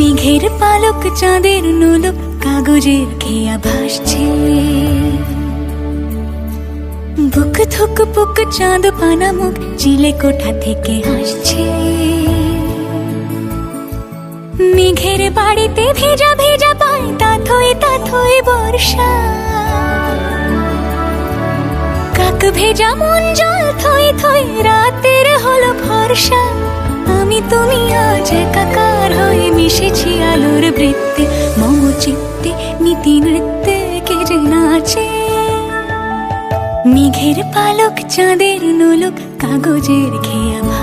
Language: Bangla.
মেঘের পালক, চাঁদের নোলক কাগজের খেয়া ভাসছে। বুক থুক পুক চাঁদ পানা মুখ, চিলে কোঠা থেকে হাসছে। মেঘের বাড়িতে ভেজা ভেজা পায় তাথই তাথই বর্ষা। কাক ভেজা মন জল থই থই, রাতের হলো ভরসা। আমি তুমি আজ হয়ে মিশেছি আলোর বৃত্তে মম চিত্তে নীতি নৃত্যে কেড়ে নাচে। মেঘের পালক, চাঁদের নোলক, কাগজের ভাসছে